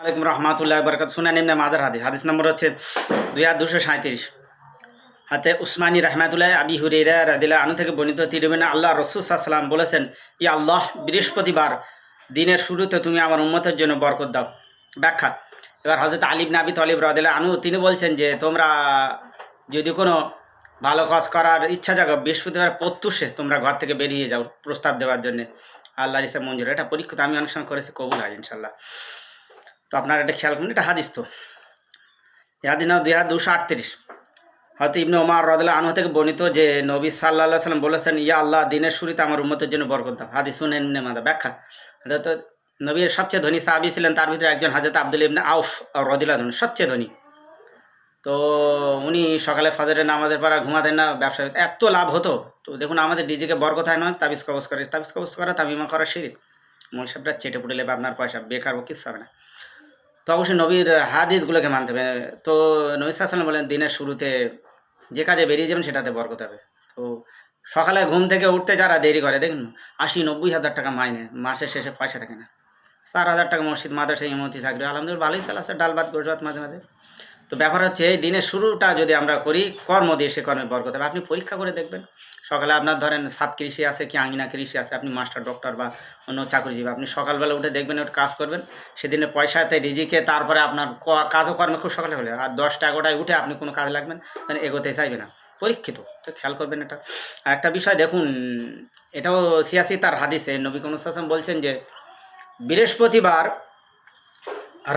আলাইকুম রহমাতুল্লাহ বরকাত শুনে নিম্নে মাজার হাদিস। হাদিস নম্বর হচ্ছে দুই হাজার দুশো সাঁত্রিশ হাতে উসমানী রহমাতুল্লাহ আবি হুরেরা রাদিল্লাহ আনু থেকে বর্ণিত তিরুবিনা আল্লাহ রসুল সাল্লাম বলেছেন, ই আল্লাহ, বৃহস্পতিবার দিনের শুরুতে তুমি আমার উম্মতের জন্য বরকত দাও। ব্যাখ্যা। এবার হজরত আলিব নাবি তলিব রাদিল্লাহ আনু তিনি বলছেন যে, তোমরা যদি কোনো ভালো কাজ করার ইচ্ছা জাগো, বৃহস্পতিবার প্রত্যুষে তোমরা ঘর থেকে বেরিয়ে যাও প্রস্তাব দেওয়ার জন্য। আল্লাহর ইসা মঞ্জুর। এটা পরীক্ষিত আমি অনেক করেছি, কবুল হয় ইনশাল্লাহ তো আপনারা এটা খেয়াল করুন, এটা হাদিস তো। হাদিস দুই হাজার দুশো আটত্রিশ। হয়তো ইবনে ওমার রদুল্লাহ আনহু থেকে বর্ণিত যে নবী সাল্লাহ সাল্লাম বলেছেন, ইয়া আল্লাহ, দিনের শুরুতে আমার উম্মতের জন্য বরকত দাও। হাদিস শুনে নিম্নে মাদা ব্যাখ্যা। তো নবীর সবচেয়ে ধনী সাহাবি ছিলেন, তার ভিতরে একজন হাজরত আব্দুল ইবনে আউফ রদিল্লাহ ধনী সবচেয়ে ধনী। তো উনি সকালে ফজরের নামাজের আর ঘুমাতেন না, ব্যবসা এত লাভ হতো। তো দেখুন, আমাদের ডিজিকে হয় নয় তাবিজ কবজ করে, তাবিজ কবজ করা, তামিমা করা শিরিক। মূল চেটে পুটে লেবে আপনার পয়সা, বেকার ও কিচ্ছু হবে না। তো অবশ্যই নবীর হাদিসগুলোকে মানতে হবে। তো নবী সাল্লাম বলেন, দিনের শুরুতে যে কাজে বেরিয়ে যাবেন সেটাতে বরকত হবে। তো সকালে ঘুম থেকে উঠতে যারা দেরি করে, দেখুন, আশি নব্বই হাজার টাকা মাইনে, মাসের শেষে পয়সা থাকে না। চার হাজার টাকা মসজিদ, মাদ্রাসা ইমতি চাকরি, আলহামদুলিল্লাহ, ভালোই চালাচ্ছে, ডাল ভাত গোস ভাত মাঝে মাঝে। তো ব্যাপার হচ্ছে, এই দিনের শুরুটা যদি আমরা করি, কর্ম দিয়ে সে কর্মে বরকত হবে। আপনি পরীক্ষা করে দেখবেন। সকালে আপনার ধরেন সাত কৃষি আছে, কি আঙিনা কৃষি আছে, আপনি মাস্টার, ডক্টর বা অন্য চাকরিজীবী। আপনি সকালবেলা উঠে দেখবেন, ওটা কাজ করবেন। সেদিনে পয়সাতে রিজিকে তারপরে আপনার কাজও কর্মে খুব সকালে হলে। আর দশটা, এগারোটায় উঠে আপনি কোনো কাজ লাগবেন তাহলে এগোতে চাইবে না। পরীক্ষিত। তো খেয়াল করবেন এটা। আর একটা বিষয় দেখুন, এটাও সিয়াসি তার হাদিসে। নবী কনুসাম বলছেন যে, বৃহস্পতিবার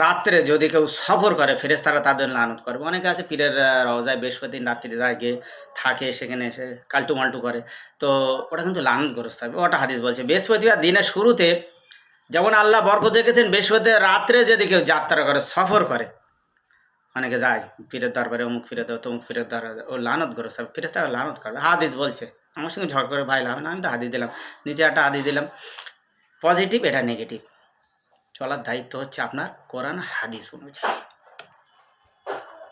রাত্রে যদি কেউ সফর করে ফেরেস্তারা তাদের লানত করবে অনেকে আছে পীরের রওজায় বৃহস্পতি রাত্রি গিয়ে থাকে, সেখানে এসে কাল্টু মাল্টু করে। তো ওটা কিন্তু লানত গ্রস্ত হবে ওটা হাদিস বলছে বৃহস্পতিবার দিনের শুরুতে যেমন আল্লাহ বরকত দেখেছেন বৃহস্পতিবার রাত্রে যদি কেউ যাত্রা করে, সফর করে, অনেকে যায় পীরের দরবারে, অমুক ফিরে দেয় তমুক ফিরের দরবারে, ও লানত গ্রস্ত হবে ফেরেস্তারা লানত করবে হাদিস বলছে, আমার সঙ্গে ঝড় করে ভাই লাভ না, আমি তো হাদিস দিলাম, নিচে একটা হাদিস দিলাম পজিটিভ এটা নেগেটিভ চলার দায়িত্ব হচ্ছে আপনার কোরআন হাদিস অনুযায়ী।